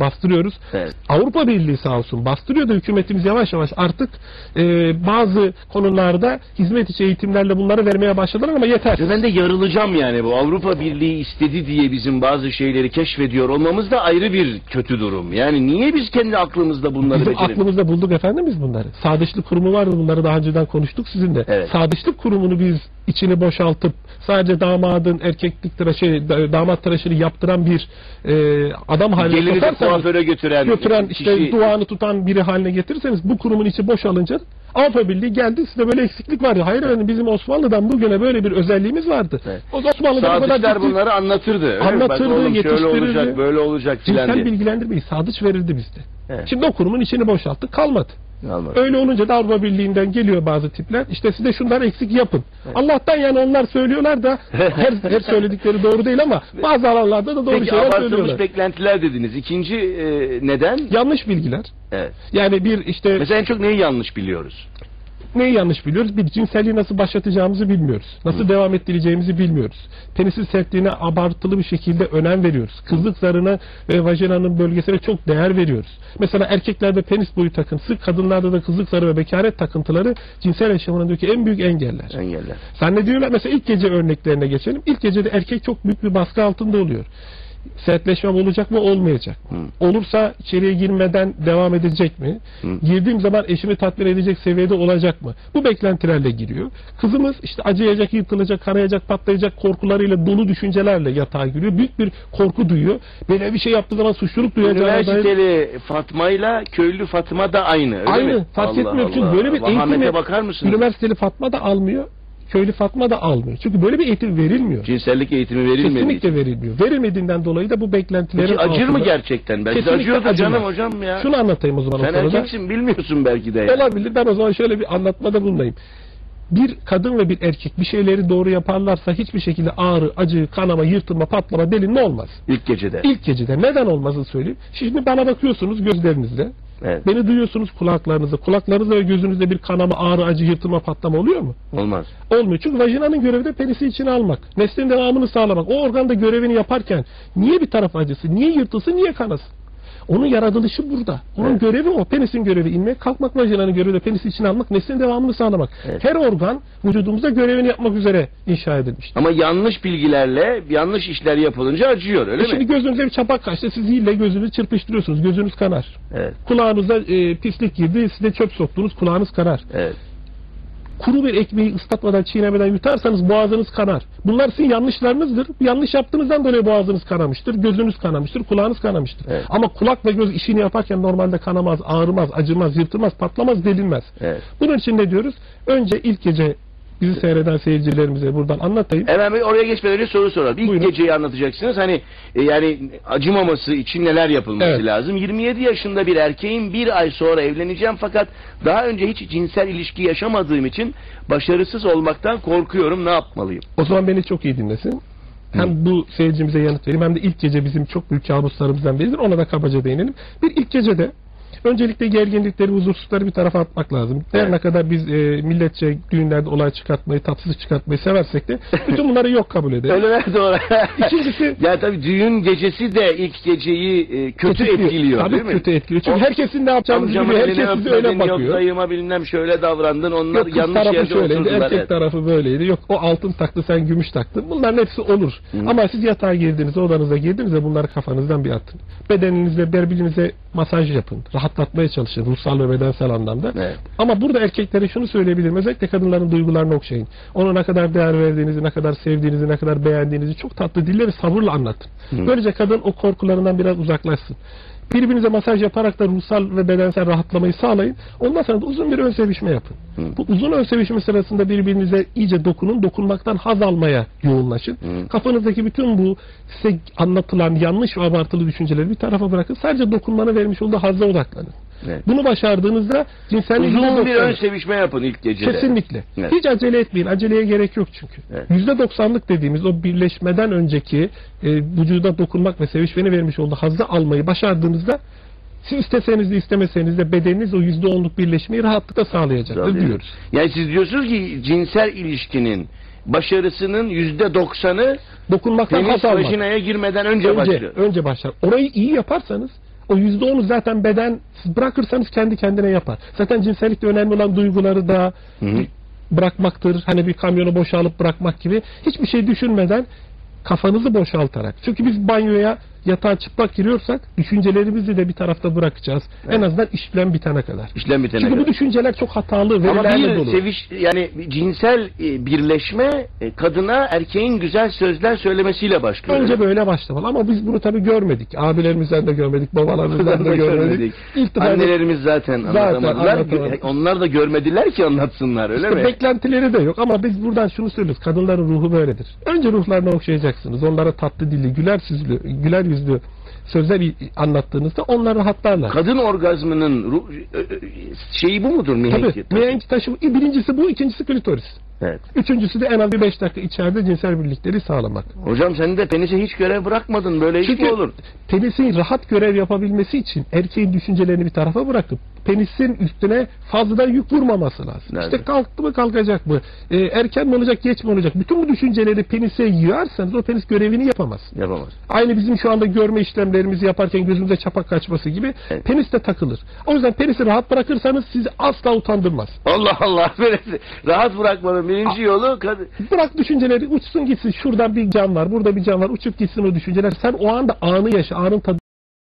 bastırıyoruz. Evet. Avrupa Birliği sağ olsun bastırıyor da hükümetimiz yavaş yavaş artık e, bazı konularda hizmet içi eğitimlerle bunları vermeye başladılar ama yeter. Ben de yarılacağım yani bu Avrupa Birliği istedi diye bizim bazı şeyleri keşfediyor olmamız da ayrı bir kötü durum. Yani niye biz kendi aklımızda bunları Bizim becerelim? aklımızda bulduk efendim biz bunları. Sadıçlık kurumu vardı bunları daha önceden konuştuk sizinle. Evet. Sadıçlık kurumunu biz içini boşaltıp sadece damadın erkeklik tıraşı, da- damat tıraşını yaptıran bir e, adam haline Geliri de sokarsanız, kuaföre götüren, götüren işte kişi- duanı tutan biri haline getirirseniz bu kurumun içi boşalınca Avrupa Birliği geldi size böyle eksiklik var ya. Hayır efendim bizim Osmanlı'dan bugüne böyle bir özelliğimiz vardı. Evet. O Osmanlı'da bu kadar Sadıçlar ciddi bunları anlatırdı. öyle mi? Bak Anlatırdı, oğlum şöyle yetiştirirdi. olacak, böyle olacak filan diye. bilgilendirmeyi sadıç verirdi bizde. Evet. Şimdi o kurumun içini boşalttık kalmadı. Anladım. Öyle olunca da Avrupa Birliği'nden geliyor bazı tipler. İşte size şunlar eksik yapın. Allah'tan yani onlar söylüyorlar da her, her söyledikleri doğru değil ama bazı alanlarda da doğru Peki şeyler abartılmış söylüyorlar. beklentiler dediniz. İkinci e, neden? Yanlış bilgiler. Evet. Yani bir işte Mesela en çok neyi yanlış biliyoruz? Neyi yanlış biliyoruz? Bir cinselliği nasıl başlatacağımızı bilmiyoruz. Nasıl devam ettireceğimizi bilmiyoruz. Penisin sertliğine abartılı bir şekilde önem veriyoruz. Kızlık zarına ve vajinanın bölgesine çok değer veriyoruz. Mesela erkeklerde penis boyu takıntısı, kadınlarda da kızlık zarı ve bekaret takıntıları cinsel yaşamındaki en büyük engeller. Engeller. Zannediyorlar mesela ilk gece örneklerine geçelim. İlk gecede erkek çok büyük bir baskı altında oluyor. Sertleşmem olacak mı olmayacak mı? Olursa içeriye girmeden devam edecek mi? Girdiğim zaman eşimi tatmin edecek seviyede olacak mı? Bu beklentilerle giriyor. Kızımız işte acıyacak, yırtılacak, kanayacak, patlayacak korkularıyla dolu düşüncelerle yatağa giriyor. Büyük bir korku duyuyor. Böyle bir şey yaptığı zaman suçluluk duyacağına Üniversiteli Fatma ile köylü Fatma da aynı. Öyle Aynı. mi? Fark Allah etmiyor. Çünkü Allah. böyle bir Vahamete eğitimi bakar mısınız? üniversiteli Fatma da almıyor. Köylü Fatma da almıyor. Çünkü böyle bir eğitim verilmiyor. Cinsellik eğitimi verilmedi. Kesinlikle verilmiyor. Verilmediğinden dolayı da bu beklentilerin Peki acır mı altında- gerçekten? Belki de Kesinlikle acıyordur acımaz. canım hocam ya. Şunu anlatayım o zaman Sen o erkeksin bilmiyorsun belki de. ya. Olabilir. Ben o zaman şöyle bir anlatmada bulunayım. Bir kadın ve bir erkek bir şeyleri doğru yaparlarsa hiçbir şekilde ağrı, acı, kanama, yırtılma, patlama, delinme olmaz. İlk gecede. İlk gecede neden olmazını söyleyeyim. Şimdi bana bakıyorsunuz gözlerinizle. Evet. Beni duyuyorsunuz kulaklarınızla. Kulaklarınızla ve gözünüzde bir kanama, ağrı, acı, yırtılma, patlama oluyor mu? Olmaz. Olmuyor. Çünkü vajinanın görevi de penisi içine almak. Neslin devamını sağlamak. O organ da görevini yaparken niye bir taraf acısı, niye yırtılsın, niye kanasın? Onun yaratılışı burada. Onun Evet. görevi o. Penisin görevi inmek, kalkmak vajinanın görevi de penisi içine almak, neslin devamını sağlamak. Evet. Her organ vücudumuzda görevini yapmak üzere inşa edilmiştir. Ama yanlış bilgilerle yanlış işler yapılınca acıyor öyle E Şimdi mi? gözünüze bir çapak kaçtı, siz ille gözünüzü çırpıştırıyorsunuz, gözünüz kanar. Evet. Kulağınıza e, pislik girdi, size çöp soktunuz, kulağınız kanar. Evet. Kuru bir ekmeği ıslatmadan çiğnemeden yutarsanız boğazınız kanar. Bunlar sizin yanlışlarınızdır. Yanlış yaptığınızdan dolayı boğazınız kanamıştır, gözünüz kanamıştır, kulağınız kanamıştır. Evet. Ama kulak ve göz işini yaparken normalde kanamaz, ağrımaz, acımaz, yırtılmaz, patlamaz, delinmez. Evet. Bunun için ne diyoruz? Önce ilk gece bizi seyreden seyircilerimize buradan anlatayım. Hemen bir oraya geçmeden önce soru soralım. İlk Buyurun. geceyi anlatacaksınız. Hani e, yani acımaması için neler yapılması Evet. lazım? 27 yaşında bir erkeğin bir ay sonra evleneceğim fakat daha önce hiç cinsel ilişki yaşamadığım için başarısız olmaktan korkuyorum. Ne yapmalıyım? O zaman beni çok iyi dinlesin. Hem bu seyircimize yanıt vereyim hem de ilk gece bizim çok büyük kabuslarımızdan biridir. Ona da kabaca değinelim. Bir ilk gecede öncelikle gerginlikleri, huzursuzlukları bir tarafa atmak lazım. Her Evet. ne kadar biz e, milletçe düğünlerde olay çıkartmayı, tatsız çıkartmayı seversek de bütün bunları yok kabul edelim. Öyle ver doğru. İkincisi ya tabii düğün gecesi de ilk geceyi e, kötü Tetikliyor. etkiliyor Tabii değil mi? kötü etkiliyor. Çünkü O- herkesin ne yapacağını biliyor. Herkes size öyle öpmedin, yok bakıyor. dayıma bilmem şöyle davrandın. Onlar Yok yanlış tarafı yerde şöyleydi, erkek evet. tarafı böyleydi. Yok o altın taktı, sen gümüş taktın. Bunların hepsi olur. Ama siz yatağa girdiğinizde, odanıza girdiğinizde bunları kafanızdan bir atın. Bedeninizle, birbirinize masaj yapın. Rahatlatmaya çalışın ruhsal ve bedensel anlamda. Evet. Ama burada erkeklere şunu söyleyebilirim. Özellikle kadınların duygularını okşayın. Ona ne kadar değer verdiğinizi, ne kadar sevdiğinizi, ne kadar beğendiğinizi çok tatlı dille ve sabırla anlatın. Böylece kadın o korkularından biraz uzaklaşsın. Birbirinize masaj yaparak da ruhsal ve bedensel rahatlamayı sağlayın. Ondan sonra da uzun bir ön sevişme yapın. Bu uzun ön sevişme sırasında birbirinize iyice dokunun. Dokunmaktan haz almaya yoğunlaşın. Kafanızdaki bütün bu size anlatılan yanlış ve abartılı düşünceleri bir tarafa bırakın. Sadece dokunmanın vermiş olduğu hazza odaklanın. Evet. Bunu başardığınızda cinsellik Uzun bir %90'lık. ön sevişme yapın ilk gecede. Kesinlikle. Evet. Hiç acele etmeyin. Aceleye gerek yok çünkü. Evet. Yüzde doksanlık dediğimiz o birleşmeden önceki e, vücuda dokunmak ve sevişmeni vermiş olduğu hazzı almayı başardığınızda siz isteseniz de istemeseniz de bedeniniz o yüzde onluk birleşmeyi rahatlıkla sağlayacaktır Tabii. diyoruz. Yani siz diyorsunuz ki cinsel ilişkinin başarısının yüzde doksanı Dokunmaktan haz almak. vajinaya girmeden önce, Önce, başlıyor. önce başlar. Orayı iyi yaparsanız O yüzde onu zaten beden siz bırakırsanız kendi kendine yapar. Zaten cinsellikte önemli olan duyguları da Hı hı. bırakmaktır. Hani bir kamyonu boşalıp bırakmak gibi. Hiçbir şey düşünmeden kafanızı boşaltarak. Çünkü biz banyoya yatağa çıplak giriyorsak düşüncelerimizi de bir tarafta bırakacağız. En azından işlem bitene kadar. İşlem bitene Çünkü kadar. bu düşünceler çok hatalı, Ama verilerle bir dolu. seviş yani cinsel e, birleşme e, kadına erkeğin güzel sözler söylemesiyle başlıyor. Önce böyle başlamalı ama biz bunu tabii görmedik. Abilerimizden de görmedik, babalarımızdan da görmedik. Defa Annelerimiz zaten anlatamadılar. anlatamadı. Onlar da görmediler ki anlatsınlar öyle İşte mi? beklentileri de yok ama biz buradan şunu söylüyoruz. Kadınların ruhu böyledir. Önce ruhlarını okşayacaksınız. Onlara tatlı dilli, güler yüzlü, güler yüzlü sözler anlattığınızda onlar rahatlarlar. Kadın orgazmının e, e, şeyi bu mudur mihenki? Tabii. Mihenk taşı birincisi bu, ikincisi klitoris. Evet. Üçüncüsü de en az bir beş dakika içeride cinsel birlikleri sağlamak. Hocam sen de penise hiç görev bırakmadın. Böyle iş mi Çünkü olur? penisin rahat görev yapabilmesi için erkeğin düşüncelerini bir tarafa bırakıp penisin üstüne fazladan yük vurmaması lazım. Nerede? İşte kalktı mı kalkacak mı? Ee, erken mi olacak geç mi olacak? Bütün bu düşünceleri penise yığarsanız o penis görevini yapamaz. Yapamaz. Aynı bizim şu anda görme işlemlerimizi yaparken gözümüze çapak kaçması gibi Evet. penis de takılır. O yüzden penisi rahat bırakırsanız sizi asla utandırmaz. Allah Allah. Böyle rahat bırakmanın birinci yolu Bırak düşünceleri uçsun gitsin. Şuradan bir can var, burada bir can var. Uçup gitsin o düşünceler. Sen o anda anı yaşa, anın tadını